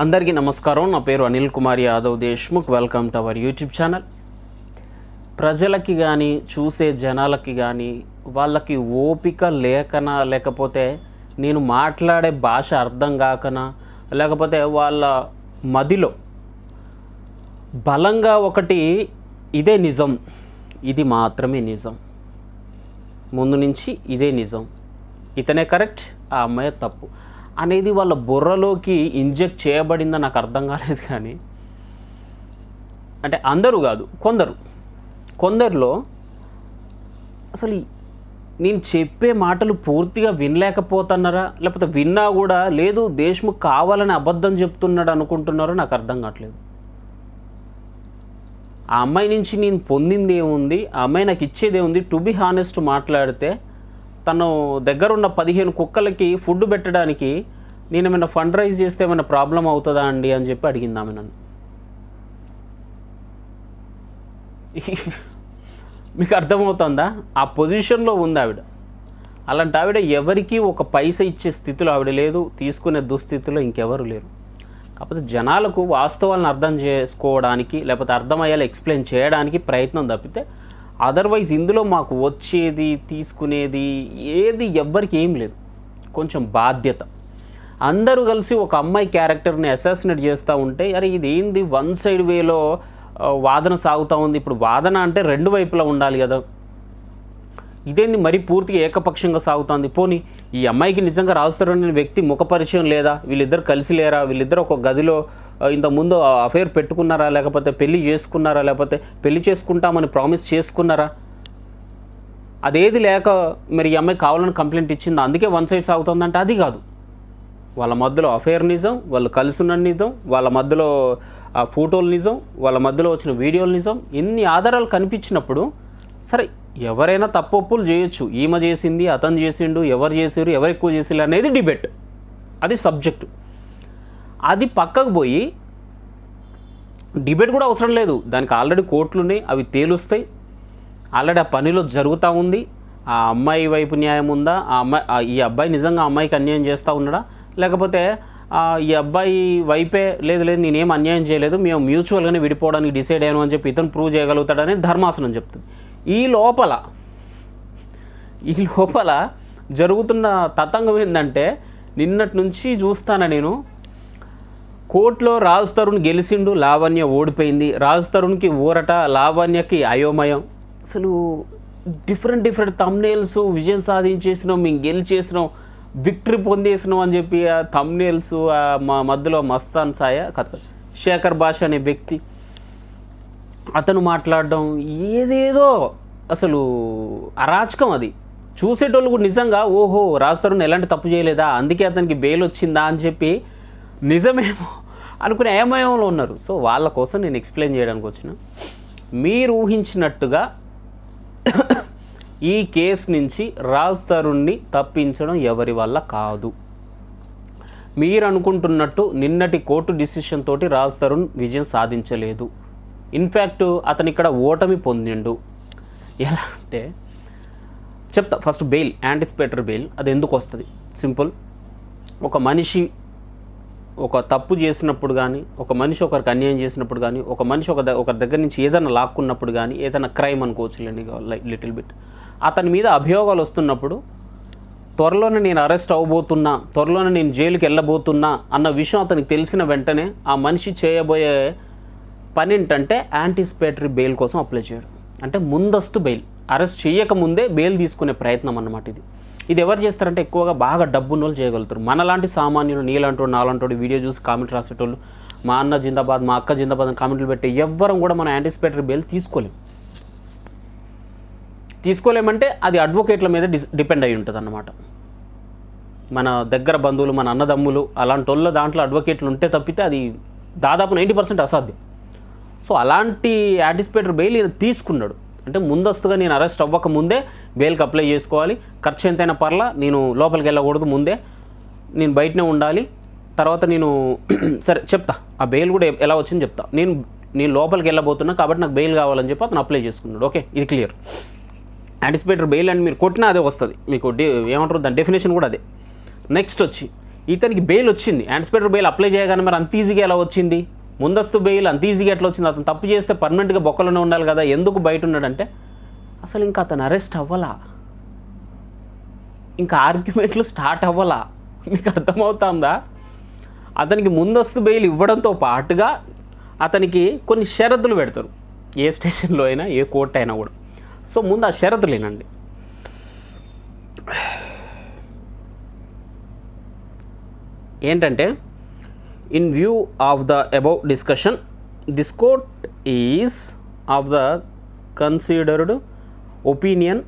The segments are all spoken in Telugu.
అందరికీ నమస్కారం. నా పేరు Anil Kumar Yadav Deshmukh. Welcome to our YouTube channel ప్రజలకి కానీ చూసే జనాలకి కానీ వాళ్ళకి ఓపిక లేకనా లేకపోతే నేను మాట్లాడే భాష అర్థం కాకనా లేకపోతే వాళ్ళ మదిలో బలంగా ఒకటి ఇదే నిజం ఇది మాత్రమే నిజం. ముందు నుంచి ఇదే నిజం. ఇతనే కరెక్ట్ ఆ అమ్మాయి తప్పు. అనేది వాళ్ళ బుర్రలోకి ఇంజెక్ట్ చేయబడిందని నాకు అర్థం కాలేదు కానీ అంటే అందరూ కాదు కొందరు. కొందరిలో అసలు నేను చెప్పే మాటలు పూర్తిగా వినలేకపోతున్నారా? లేకపోతే విన్నా కూడా లేదు దేశ్ముఖ్ కావాలని అబద్ధం చెప్తున్నాడు అనుకుంటున్నారో నాకు అర్థం కావట్లేదు. ఆ అమ్మాయి నుంచి నేను పొందింది ఏముంది? ఆ అమ్మాయి నాకు ఇచ్చేది ఏముంది? టు బి హానెస్ట్ మాట్లాడితే తను దగ్గరున్న పదిహేను కుక్కలకి ఫుడ్ పెట్టడానికి నేను ఏమైనా ఫండ్ రైజ్ చేస్తే ఏమైనా ప్రాబ్లం అవుతుందా అండి అని చెప్పి అడిగింది ఆమె నన్ను. మీకు అర్థమవుతుందా? ఆ పొజిషన్లో ఉంది ఆవిడ. అలాంటి ఆవిడ ఎవరికి ఒక పైస ఇచ్చే స్థితిలో ఆవిడ లేదు తీసుకునే దుస్థితిలో ఇంకెవరు లేరు. కాకపోతే జనాలకు వాస్తవాలను అర్థం చేసుకోవడానికి లేకపోతే అర్థమయ్యేలా ఎక్స్ప్లెయిన్ చేయడానికి ప్రయత్నం తప్పితే అదర్వైజ్ ఇందులో మాకు వచ్చేది తీసుకునేది ఏది ఎవ్వరికి ఏం లేదు. కొంచెం బాధ్యత. అందరూ కలిసి ఒక అమ్మాయి క్యారెక్టర్ని అసాసినేట్ చేస్తూ ఉంటే అరే ఇది ఏంది? వన్ సైడ్ వేలో వాదన సాగుతూ ఉంది. ఇప్పుడు వాదన అంటే రెండు వైపులా ఉండాలి కదా. ఇదేంది మరీ పూర్తిగా ఏకపక్షంగా సాగుతోంది? పోనీ ఈ అమ్మాయికి నిజంగా రాజుతారు వ్యక్తి ముఖ పరిచయం లేదా? వీళ్ళిద్దరు కలిసి లేరా? వీళ్ళిద్దరు ఒక గదిలో ఇంతకుముందు అఫేర్ పెట్టుకున్నారా? లేకపోతే పెళ్ళి చేసుకున్నారా? లేకపోతే పెళ్ళి చేసుకుంటామని ప్రామిస్ చేసుకున్నారా? అదేది లేక మరి ఈ అమ్మాయి కావాలని కంప్లైంట్ ఇచ్చింది? అందుకే వన్ సైడ్ సాగుతుందంటే అది కాదు. వాళ్ళ మధ్యలో అఫేర్ నిజం వాళ్ళు కలిసిన నిజం వాళ్ళ మధ్యలో ఆ ఫోటోలు నిజం వాళ్ళ మధ్యలో వచ్చిన వీడియోలు నిజం ఇన్ని ఆధారాలు కనిపించినప్పుడు సరే ఎవరైనా తప్పొప్పులు చేయొచ్చు. ఈమె చేసింది అతను చేసిండు ఎవరు చేసారు ఎవరు ఎక్కువ చేసిరు అనేది డిబేట్. అది సబ్జెక్టు. అది పక్కకు పోయి డిబేట్ కూడా అవసరం లేదు. దానికి ఆల్రెడీ కోర్టులు ఉన్నాయి అవి తేలుస్తాయి. ఆల్రెడీ ఆ పనిలో జరుగుతూ ఉంది. ఆ అమ్మాయి వైపు న్యాయం ఉందా? ఆ అమ్మాయి ఆ ఈ అబ్బాయి నిజంగా ఆ అమ్మాయికి అన్యాయం చేస్తూ ఉన్నాడా? లేకపోతే ఈ అబ్బాయి వైపే లేదు లేదు నేనేం అన్యాయం చేయలేదు మేము మ్యూచువల్గానే విడిపోవడానికి డిసైడ్ అయ్యాను అని చెప్పి ఇతను ప్రూవ్ చేయగలుగుతాడని ధర్మాసనం చెప్తుంది. ఈ లోపల ఈ లోపల జరుగుతున్న తతంగం ఏంటంటే నిన్నటి నుంచి చూస్తాను నేను కోర్టులో రాజ్ తరుణ్ గెలిచిండు లావణ్య ఓడిపోయింది. రాజ్ తరుణ్కి ఊరట లావణ్యకి అయోమయం. అసలు డిఫరెంట్ డిఫరెంట్ తమ్నేల్స్ విజయం సాధించేసినాం మేము గెలిచేసినాం విక్టరీ పొందేసినాం అని చెప్పి ఆ తమ్నేల్స్ మా మధ్యలో మస్తాన్ సాయ కథ శేఖర్ భాష అనే వ్యక్తి అతను మాట్లాడడం ఏదేదో అసలు అరాచకం అది. చూసేటోళ్ళు కూడా నిజంగా ఓహో రాస్తారుని ఎలాంటి తప్పు చేయలేదా? అందుకే అతనికి బెయిల్ వచ్చిందా అని చెప్పి నిజమేమో అనుకునే ఏమయంలో ఉన్నారు. సో వాళ్ళ కోసం నేను ఎక్స్ప్లెయిన్ చేయడానికి వచ్చిన. మీరు ఊహించినట్టుగా ఈ కేసు నుంచి రాజ్ తరుణ్ని తప్పించడం ఎవరి వల్ల కాదు. మీరు అనుకుంటున్నట్టు నిన్నటి కోర్టు డిసిషన్ తోటి రాజ్ తరుణ్ విజయం సాధించలేదు. ఇన్ఫ్యాక్ట్ అతను ఇక్కడ ఓటమి పొందిండు. ఎలా అంటే చెప్తా ఫస్ట్ బెయిల్ యాంటిసిపేటరీ బెయిల్ అది ఎందుకు వస్తుంది? సింపుల్ ఒక మనిషి ఒక తప్పు చేసినప్పుడు కానీ ఒక మనిషి ఒకరికి అన్యాయం చేసినప్పుడు కానీ ఒక మనిషి ఒక ఒకరి దగ్గర నుంచి ఏదైనా లాక్కున్నప్పుడు కానీ ఏదైనా క్రైమ్ అనుకోవచ్చులేండి లిటిల్ బిట్. అతని మీద అభియోగాలు వస్తున్నప్పుడు త్వరలోనే నేను అరెస్ట్ అవ్వబోతున్నా త్వరలోనే నేను జైలుకి వెళ్ళబోతున్నా అన్న విషయం అతనికి తెలిసిన వెంటనే ఆ మనిషి చేయబోయే పని ఏంటంటే యాంటిసిపేటరీ బెయిల్ కోసం అప్లై చేయడం. అంటే ముందస్తు బెయిల్ అరెస్ట్ చేయకముందే బెయిల్ తీసుకునే ప్రయత్నం అన్నమాట ఇది. ఇది ఎవరు చేస్తారంటే ఎక్కువగా బాగా డబ్బున్న వాళ్ళు చేయగలుగుతారు. మనలాంటి సామాన్యులు నీలాంటోడు నాలాంటోడు వీడియో చూసి కామెంట్ రాసేటోళ్ళు మా అన్న జిందాబాద్ మా అక్క జిందాబాద్ అని కామెంట్లు పెట్టి ఎవ్వరం కూడా మనం యాంటిసిపేటరీ బెయిల్ తీసుకోలేము తీసుకోలేమంటే అది అడ్వకేట్ల మీద డి డిపెండ్ అయి ఉంటుంది అన్నమాట మన దగ్గర బంధువులు మన అన్నదమ్ములు అలాంటి వాళ్ళ దాంట్లో అడ్వకేట్లు ఉంటే తప్పితే అది దాదాపు నైంటీ పర్సెంట్ అసాధ్యం. సో అలాంటి యాంటిసిపేటర్ బెయిల్ ఈయన తీసుకున్నాడు. అంటే ముందస్తుగా నేను అరెస్ట్ అవ్వక ముందే బెయిల్కి అప్లై చేసుకోవాలి. ఖర్చు ఎంతైనా పర్లా నేను లోపలికి వెళ్ళకూడదు ముందే. నేను బయటనే ఉండాలి. తర్వాత నేను సరే చెప్తా. ఆ బెయిల్ కూడా ఎలా వచ్చింది చెప్తా. నేను నేను లోపలికి వెళ్ళబోతున్నా కాబట్టి నాకు బెయిల్ కావాలని చెప్పి అతను అప్లై చేసుకున్నాడు. ఓకే ఇది క్లియర్ యాంటిసిపేటర్ బెయిల్ అని మీరు కొట్టినా అదే వస్తుంది. మీకు డే ఏమంటారు? దాని డెఫినేషన్ కూడా అదే. నెక్స్ట్ వచ్చి ఇతనికి బెయిల్ వచ్చింది. యాంటిసిపేటర్ బెయిల్ అప్లై చేయగానే మరి అంత ఈజీగా ఎలా వచ్చింది? ముందస్తు బెయిల్ అంత ఈజీగా ఎట్లా వచ్చింది అతను తప్పు చేస్తే పర్మనెంట్గా బొక్కలోనే ఉండాలి కదా ఎందుకు బయట ఉన్నాడంటే అసలు ఇంకా అతను అరెస్ట్ అవ్వలా. ఇంకా ఆర్గ్యుమెంట్లు స్టార్ట్ అవ్వలా. మీకు అర్థమవుతుందా? అతనికి ముందస్తు బెయిల్ ఇవ్వడంతో పాటుగా అతనికి కొన్ని షరతులు పెడతారు. ఏ స్టేషన్లో అయినా ఏ కోర్టు అయినా కూడా. సో ముందు ఆ షరతులు వినండి. ఏంటంటే in view of the above discussion this court is of the considered opinion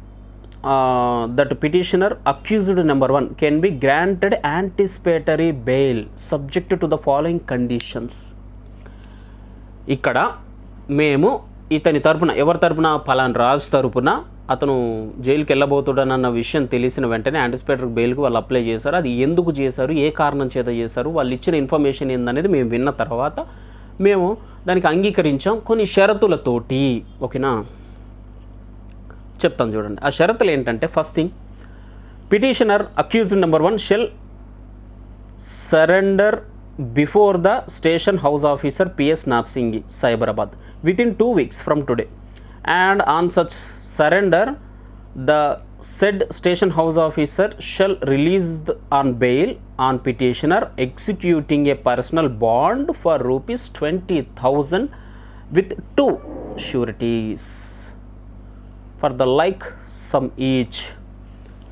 that petitioner accused number one can be granted anticipatory bail subject to the following conditions ఇక్కడ మేము ఇతని తరపున ఎవరి తరపున ఫలాన్ రాజు తరపున అతను జైలుకి వెళ్ళబోతుడనన్న విషయం తెలిసిన వెంటనే యాంటిసిపేటర్ బెయిల్కి వాళ్ళు అప్లై చేశారు. అది ఎందుకు చేశారు? ఏ కారణం చేత చేశారు? వాళ్ళు ఇచ్చిన ఇన్ఫర్మేషన్ ఏందనేది మేము విన్న తర్వాత మేము దానికి అంగీకరించాం. కొన్ని షరతులతోటి ఓకేనా? చెప్తాను చూడండి. ఆ షరతులు ఏంటంటే first thing petitioner accused number one shall surrender before the station house officer PS Narsingi Cyberabad within two weeks from today. And on such surrender the said station house officer shall release on bail on petitioner executing a personal bond for rupees twenty thousand with two sureties. For the like sum each.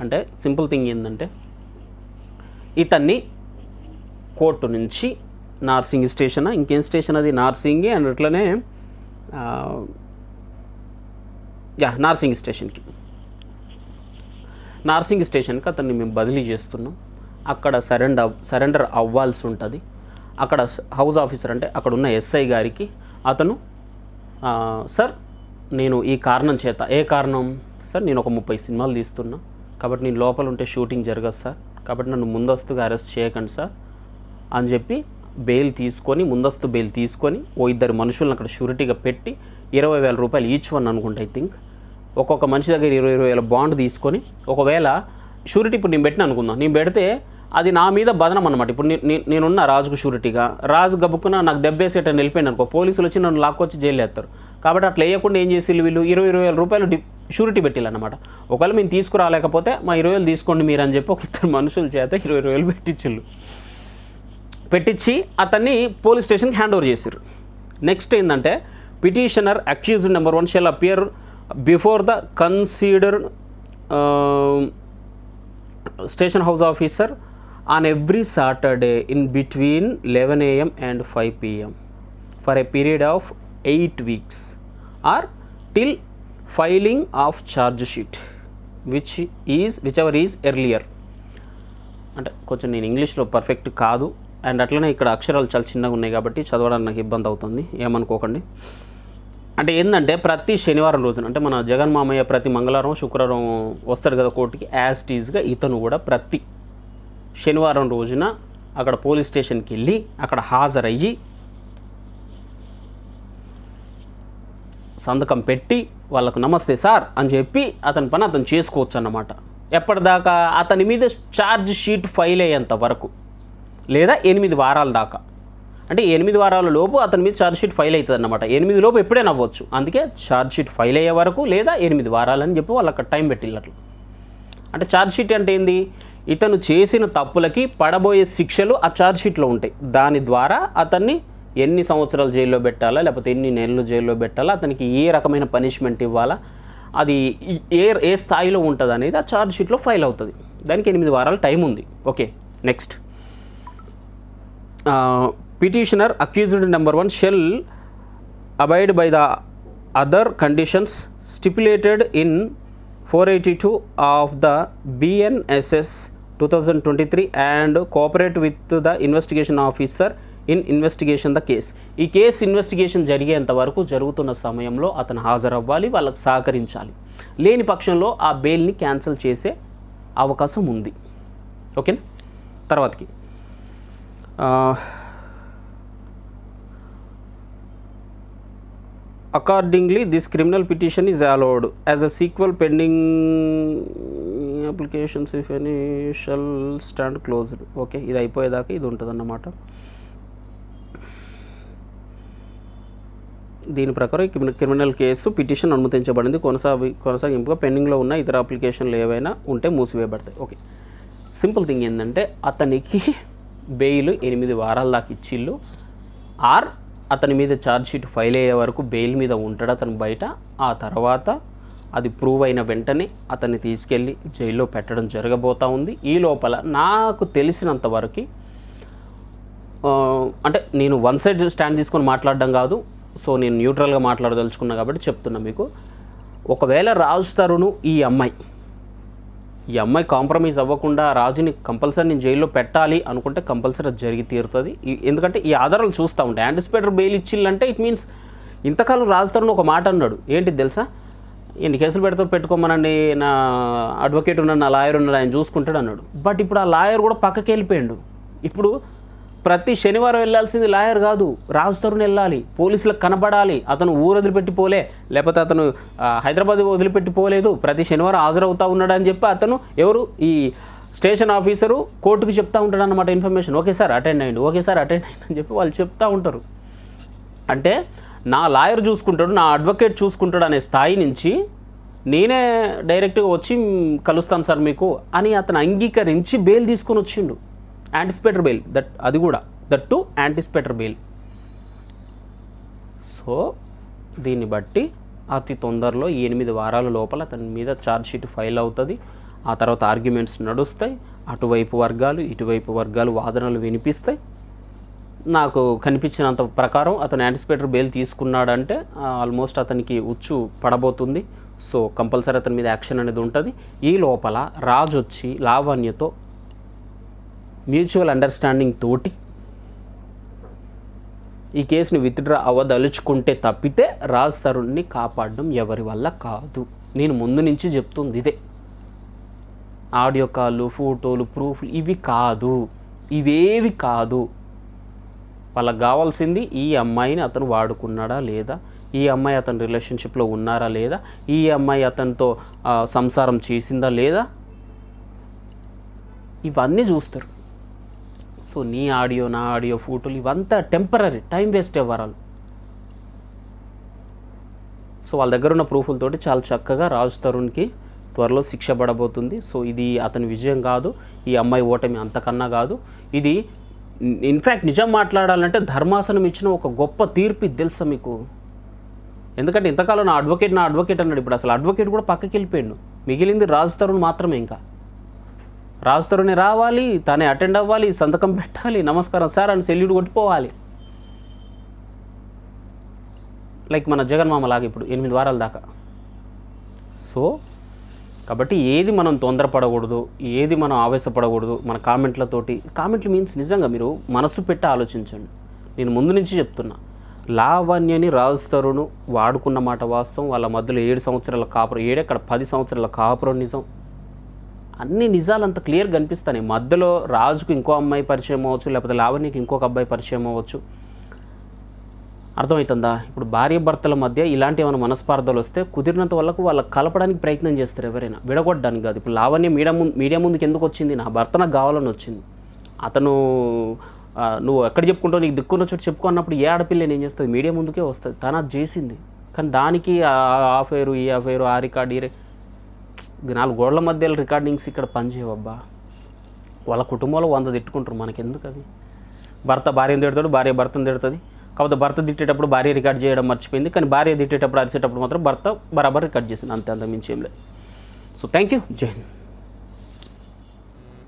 అంటే సింపుల్ థింగ్ ఏంటంటే ఇతన్ని కోర్టు నుంచి నార్సింగ్ స్టేషన్ ఇంకేం స్టేషన్ అది? నార్సింగి అండ్ అట్లనే యా నార్సింగ్ స్టేషన్కి. నార్సింగ్ స్టేషన్కి అతన్ని మేము బదిలీ చేస్తున్నాం. అక్కడ సరెండర్ సరెండర్ అవ్వాల్సి ఉంటుంది. అక్కడ హౌస్ ఆఫీసర్ అంటే అక్కడ ఉన్న ఎస్ఐ గారికి అతను సార్ నేను ఈ కారణం చేత ఏ కారణం? సార్ నేను ఒక ముప్పై సినిమాలు తీస్తున్నా. కాబట్టి నేను లోపల ఉంటే షూటింగ్ జరగదు సార్. కాబట్టి నన్ను ముందస్తుగా అరెస్ట్ చేయకండి సార్ అని చెప్పి బెయిల్ తీసుకొని ముందస్తు బెయిల్ తీసుకొని ఓ ఇద్దరు మనుషులను అక్కడ షూరిటీగా పెట్టి ఇరవై వేల రూపాయలు ఈచ్ వన్ అనుకుంటా ఐ థింక్ ఒక్కొక్క మనిషి దగ్గర ఇరవై ఇరవై వేల బాండ్ తీసుకొని ఒకవేళ షూరిటీ ఇప్పుడు నేను పెట్టిన అనుకుందాం. నేను పెడితే అది నా మీద బదనం అనమాట ఇప్పుడు నేను నేనున్న రాజుకు షూరిటీగా రాజు గబుక్కున నాకు దెబ్బేసేటని వెళ్ళిపోయాను అనుకో పోలీసులు వచ్చి నన్ను లాక్కొచ్చి జైలు వేస్తారు కాబట్టి అట్లా వేయకుండా ఏం చేసి వీళ్ళు? ఇరవై ఇరవై వేల రూపాయలు డి షూరిటీ పెట్టిల్లన్నమాట ఒకవేళ మేము తీసుకురాలేకపోతే మా ఇరవై వేలు తీసుకోండి మీరు అని చెప్పి ఒక ఇద్దరు మనుషుల చేత ఇరవై ఇరవై వేలు పెట్టించుళ్ళు. పెట్టించి అతన్ని పోలీస్ స్టేషన్కి హ్యాండ్ ఓవర్ చేశారు నెక్స్ట్ ఏంటంటే petitioner accused number one shall appear before the consider station house officer on every Saturday in between eleven AM and five PM for a period of eight weeks or till filing of charge sheet which is whichever is earlier. అంటే కొంచెం నేను ఇంగ్లీష్లో పర్ఫెక్ట్ కాదు అండ్ అట్లనే ఇక్కడ అక్షరాలు చాలా చిన్నగా ఉన్నాయి కాబట్టి చదవడానికి నాకు ఇబ్బంది అవుతుంది. ఏమనుకోకండి. అంటే ఏంటంటే ప్రతి శనివారం రోజున అంటే మన జగన్ మామయ్య ప్రతి మంగళవారం శుక్రవారం వస్తారు కదా కోర్టుకి యాజ్ టీజ్గా ఇతను కూడా ప్రతి శనివారం రోజున అక్కడ పోలీస్ స్టేషన్కి వెళ్ళి అక్కడ హాజరయ్యి సంతకం పెట్టి వాళ్ళకు నమస్తే సార్ అని చెప్పి అతని పని అతను చేసుకోవచ్చు అన్నమాట. ఎప్పటిదాకా అతని మీద ఛార్జ్ షీట్ ఫైల్ అయ్యేంత వరకు లేదా ఎనిమిది వారాల దాకా. అంటే ఎనిమిది వారాల లోపు అతని మీద ఛార్జ్ షీట్ ఫైల్ అవుతుంది అనమాట ఎనిమిది లోపు ఎప్పుడైనా అవ్వచ్చు. అందుకే ఛార్జ్ షీట్ ఫైల్ అయ్యే వరకు లేదా ఎనిమిది వారాలని చెప్పి వాళ్ళు అక్కడ టైం పెట్టిల్లట్లు అంటే ఛార్జ్ షీట్ అంటే ఏంది? ఇతను చేసిన తప్పులకి పడబోయే శిక్షలు ఆ ఛార్జ్ షీట్లో ఉంటాయి. దాని ద్వారా అతన్ని ఎన్ని సంవత్సరాలు జైల్లో పెట్టాలా లేకపోతే ఎన్ని నెలలు జైల్లో పెట్టాలా అతనికి ఏ రకమైన పనిష్మెంట్ ఇవ్వాలా అది ఏ ఏ స్థాయిలో ఉంటుంది అనేది ఆ ఛార్జ్ షీట్లో ఫైల్ అవుతుంది. దానికి ఎనిమిది వారాల టైం ఉంది. Okay next petitioner accused number one shall abide by the other conditions stipulated in four eighty two of the BNSS two thousand twenty three and cooperate with the investigation officer in investigation the case. ఈ కేసు ఇన్వెస్టిగేషన్ జరిగేంత వరకు జరుగుతున్న సమయంలో అతను హాజరవ్వాలి వాళ్ళకి సహకరించాలి. లేని పక్షంలో ఆ బెయిల్ని క్యాన్సిల్ చేసే అవకాశం ఉంది. ఓకేనా? తర్వాతకి. Accordingly this criminal petition is allowed as a sequel pending applications if any shall stand closed okay ఇది అయిపోయేదాకా ఇది ఉంటుందన్నమాట. దీని ప్రకారం క్రిమినల్ కేసు పిటిషన్ అనుమతించబడింది. కొనసాగి కొనసాగింపుగా పెండింగ్లో ఉన్న ఇతర అప్లికేషన్లు ఏవైనా ఉంటే మూసివేయబడతాయి. ఓకే సింపుల్ థింగ్ ఏంటంటే అతనికి బెయిల్ ఎనిమిది వారాల దాకా ఇచ్చిళ్ళు. ఆర్ అతని మీద ఛార్జ్షీట్ ఫైల్ అయ్యే వరకు బెయిల్ మీద ఉంటాడు అతను బయట. ఆ తర్వాత అది ప్రూవ్ అయిన వెంటనే అతన్ని తీసుకెళ్ళి జైల్లో పెట్టడం జరగబోతా ఉంది. ఈ లోపల నాకు తెలిసినంత వరకు అంటే నేను వన్ సైడ్ స్టాండ్ తీసుకొని మాట్లాడడం కాదు సో నేను న్యూట్రల్గా మాట్లాడదలుచుకున్నా కాబట్టి చెప్తున్నా మీకు. ఒకవేళ రాజు తరుణు ఈ అమ్మాయి ఈ అమ్మాయి కాంప్రమైజ్ అవ్వకుండా రాజుని కంపల్సరీ నేను జైల్లో పెట్టాలి అనుకుంటే కంపల్సరీ జరిగి తీరుతుంది. ఎందుకంటే ఈ ఆధారాలు చూస్తూ ఉంటాయి యాంటిసిపేటర్ బెయిల్ ఇచ్చిల్లంటే ఇట్ మీన్స్ ఇంతకాలం రాజు ఒక మాట అన్నాడు. ఏంటి తెలుసా? ఎన్ని కేసులు పెడతా పెట్టుకోమనండి నా అడ్వకేట్ ఉన్నాడు నా లాయర్ ఉన్నాడు ఆయన చూసుకుంటాడు అన్నాడు. బట్ ఇప్పుడు ఆ లాయర్ కూడా పక్కకి వెళ్ళిపోయాడు. ఇప్పుడు ప్రతి శనివారం వెళ్ళాల్సింది లాయర్ కాదు రాజు తరుణ్ వెళ్ళాలి పోలీసులకు కనబడాలి అతను ఊరు వదిలిపెట్టి పోలే లేకపోతే అతను హైదరాబాద్ వదిలిపెట్టి పోలేదు ప్రతి శనివారం హాజరవుతా ఉన్నాడు అని చెప్పి అతను ఎవరు ఈ స్టేషన్ ఆఫీసరు కోర్టుకు చెప్తా ఉంటాడు అనమాట ఇన్ఫర్మేషన్. ఓకే సార్ అటెండ్ అయ్యండి ఓకే సార్ అటెండ్ అయ్యండి అని చెప్పి వాళ్ళు చెప్తా ఉంటారు. అంటే నా లాయర్ చూసుకుంటాడు నా అడ్వకేట్ చూసుకుంటాడు అనే స్థాయి నుంచి నేనే డైరెక్ట్గా వచ్చి కలుస్తాను సార్ మీకు అని అతను అంగీకరించి బెయిల్ తీసుకొని వచ్చిండు. యాంటిసిపేటర్ బెయిల్ దట్ అది కూడా. That to anticipatory bail so దీన్ని బట్టి అతి తొందరలో ఎనిమిది వారాల లోపల అతని మీద ఛార్జ్ షీట్ ఫైల్ అవుతుంది. ఆ తర్వాత ఆర్గ్యుమెంట్స్ నడుస్తాయి. అటువైపు వర్గాలు ఇటువైపు వర్గాలు వాదనలు వినిపిస్తాయి. నాకు కనిపించినంత ప్రకారం అతను యాంటిసిపేటర్ బెయిల్ తీసుకున్నాడంటే ఆల్మోస్ట్ అతనికి ఉచ్చు పడబోతుంది. సో కంపల్సరీ అతని మీద యాక్షన్ అనేది ఉంటుంది. ఈ లోపల రాజు వచ్చి లావణ్యతో మ్యూచువల్ అండర్స్టాండింగ్ తోటి ఈ కేసుని విత్డ్రా అవ్వదలుచుకుంటే తప్పితే రాజ్ తరుణ్ని కాపాడడం ఎవరి వల్ల కాదు. నేను ముందు నుంచి చెప్తుంది ఇదే. ఆడియో కాళ్ళు ఫోటోలు ప్రూఫ్లు ఇవి కాదు. ఇవేవి కాదు. వాళ్ళకి కావాల్సింది ఈ అమ్మాయిని అతను వాడుకున్నాడా లేదా? ఈ అమ్మాయి అతని రిలేషన్షిప్లో ఉన్నారా లేదా? ఈ అమ్మాయి అతనితో సంసారం చేసిందా లేదా? ఇవన్నీ చూస్తారు. సో నీ ఆడియో నా ఆడియో ఫోటోలు ఇవంతా టెంపరీ టైం వేస్ట్ అవ్వరాలు సో వాళ్ళ దగ్గర ఉన్న ప్రూఫ్లతోటి చాలా చక్కగా రాజు తరుణ్కి త్వరలో శిక్ష పడబోతుంది. సో ఇది అతని విజయం కాదు ఈ అమ్మాయి ఓటమి అంతకన్నా కాదు. ఇది ఇన్ఫ్యాక్ట్ నిజం మాట్లాడాలంటే ధర్మాసనం ఇచ్చిన ఒక గొప్ప తీర్పు ఇది తెలుసా మీకు? ఎందుకంటే ఇంతకాలం నా అడ్వకేట్ నా అడ్వకేట్ అన్నాడు ఇప్పుడు. అసలు అడ్వకేట్ కూడా పక్కకి వెళ్ళిపోయాడు. మిగిలింది రాజు తరుణ్ మాత్రమే ఇంకా. రాజు రావాలి తానే అటెండ్ అవ్వాలి సంతకం పెట్టాలి నమస్కారం సార్ అని సెల్యూట్ కొట్టిపోవాలి. లైక్ మన జగన్మామ లాగా ఇప్పుడు ఎనిమిది వారాల దాకా. సో కాబట్టి ఏది మనం తొందరపడకూడదు ఏది మనం ఆవేశపడకూడదు మన కామెంట్లతోటి కామెంట్లు మీన్స్ నిజంగా మీరు మనసు పెట్టి ఆలోచించండి. నేను ముందు నుంచి చెప్తున్నా లావణ్యని రాజు వాడుకున్న మాట వాస్తవం వాళ్ళ మధ్యలో ఏడు సంవత్సరాల కాపురం ఏడెక్కడ పది సంవత్సరాల కాపురం నిజం. అన్ని నిజాలు అంత క్లియర్గా కనిపిస్తాయి మధ్యలో రాజుకు ఇంకో అమ్మాయి పరిచయం అవ్వచ్చు లేకపోతే లావణ్యకి ఇంకొక అబ్బాయి పరిచయం అవ్వచ్చు. అర్థమవుతుందా ఇప్పుడు భార్య భర్తల మధ్య ఇలాంటి ఏమైనా మనస్పార్థాలు వస్తే కుదిరినంత వరకు వాళ్ళకి కలపడానికి ప్రయత్నం చేస్తారు ఎవరైనా. విడగొట్టడానికి కాదు. ఇప్పుడు లావణ్య మీడియా ముందు మీడియా ముందుకు ఎందుకు వచ్చింది? నా భర్త నాకు కావాలని వచ్చింది. అతను నువ్వు ఎక్కడ చెప్పుకుంటావు? నీకు దిక్కున్న చోటు చెప్పుకో అన్నప్పుడు ఏ ఆడపిల్ల ఏం చేస్తుంది? మీడియా ముందుకే వస్తుంది. తన చేసింది. కానీ దానికి ఆ ఫేరు ఈ అఫేరు ఆ రికార్డు ఈ ఈ నాలుగు గోడల మధ్య రికార్డింగ్స్ ఇక్కడ పనిచేయవబ్బా. వాళ్ళ కుటుంబంలో వంద తిట్టుకుంటారు మనకెందుకు అది? భర్త భార్యను తిడతాడు భార్య భర్తను తిడుతుంది. కాకపోతే భర్త తిట్టేటప్పుడు భార్య రికార్డ్ చేయడం మర్చిపోయింది. కానీ భార్య తిట్టేటప్పుడు అరిసేటప్పుడు మాత్రం భర్త బరాబర్ రికార్డ్ చేసింది. అంతే అంత మించి ఏం లేదు. సో థ్యాంక్ యూ జై హింద్.